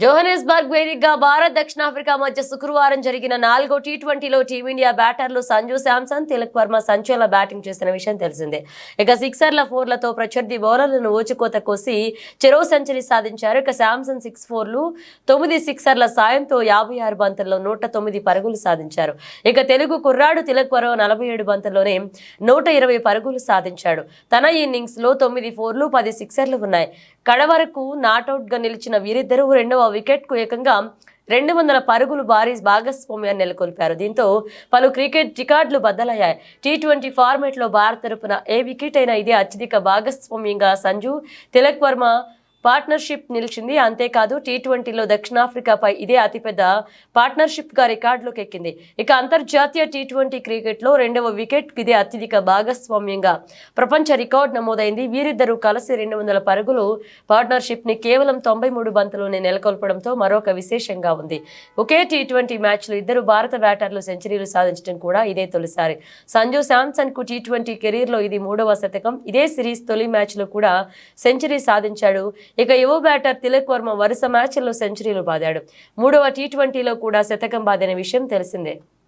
జోహనెస్బర్గ్ వేదికగా భారత్ దక్షిణాఫ్రికా మధ్య శుక్రవారం జరిగిన నాలుగో టీ ట్వంటీలో టీమిండియా బ్యాటర్లు సంజు శాంసన్ తిలక్ వర్మ సంచలన బ్యాటింగ్ చేసిన విషయం తెలిసిందే. ఇక సిక్సర్ల ఫోర్లతో ప్రత్యర్థి బౌలర్లను ఓచుకోత కోసి చెరో సెంచరీ సాధించారు. ఇక శాంసన్ సిక్స్ ఫోర్లు తొమ్మిది సిక్సర్ల సాయంతో యాభై ఆరు బంతుల్లో నూట తొమ్మిది పరుగులు సాధించారు. ఇక తెలుగు కుర్రాడు తిలక్ వర్మ నలభై ఏడు బంతుల్లోనే నూట ఇరవై పరుగులు సాధించాడు. తన ఇన్నింగ్స్లో తొమ్మిది ఫోర్లు పది సిక్సర్లు ఉన్నాయి. కడ వరకు నాటౌట్గా నిలిచిన వీరిద్దరూ రెండవ వికెట్కు ఏకంగా రెండు వందల పరుగులు భారీ భాగస్వామ్యాన్ని నెలకొల్పారు. దీంతో పలు క్రికెట్ రికార్డులు బద్దలయ్యాయి. టీ ట్వంటీ ఫార్మేట్లో భారత్ తరపున ఏ వికెట్ అయినా ఇదే అత్యధిక భాగస్వామ్యంగా సంజు తిలక్ వర్మ పార్ట్నర్షిప్ నిలిచింది. అంతేకాదు టీ ట్వంటీలో దక్షిణాఫ్రికాపై ఇదే అతిపెద్ద పార్ట్నర్షిప్గా రికార్డులోకి ఎక్కింది ఇక అంతర్జాతీయ టీ ట్వంటీ క్రికెట్లో రెండవ వికెట్ ఇదే అత్యధిక భాగస్వామ్యంగా ప్రపంచ రికార్డు నమోదైంది. వీరిద్దరూ కలిసి రెండు వందల పరుగులు పార్ట్నర్షిప్ని కేవలం తొంభై మూడు బంతులోనే నెలకొల్పడంతో మరొక విశేషంగా ఉంది. ఒకే టీ ట్వంటీ మ్యాచ్లో ఇద్దరు భారత బ్యాటర్లు సెంచరీలు సాధించడం కూడా ఇదే తొలిసారి. సంజు శాంసన్కు టీ ట్వంటీ కెరీర్లో ఇది మూడవ శతకం. ఇదే సిరీస్ తొలి మ్యాచ్లో కూడా సెంచరీ సాధించాడు. ఇక యువ బ్యాటర్ తిలక్ వర్మ వరుస మ్యాచ్ల్లో సెంచరీలు బాదాడు. మూడవ టీ ట్వంటీలో కూడా శతకం బాదిన విషయం తెలిసిందే.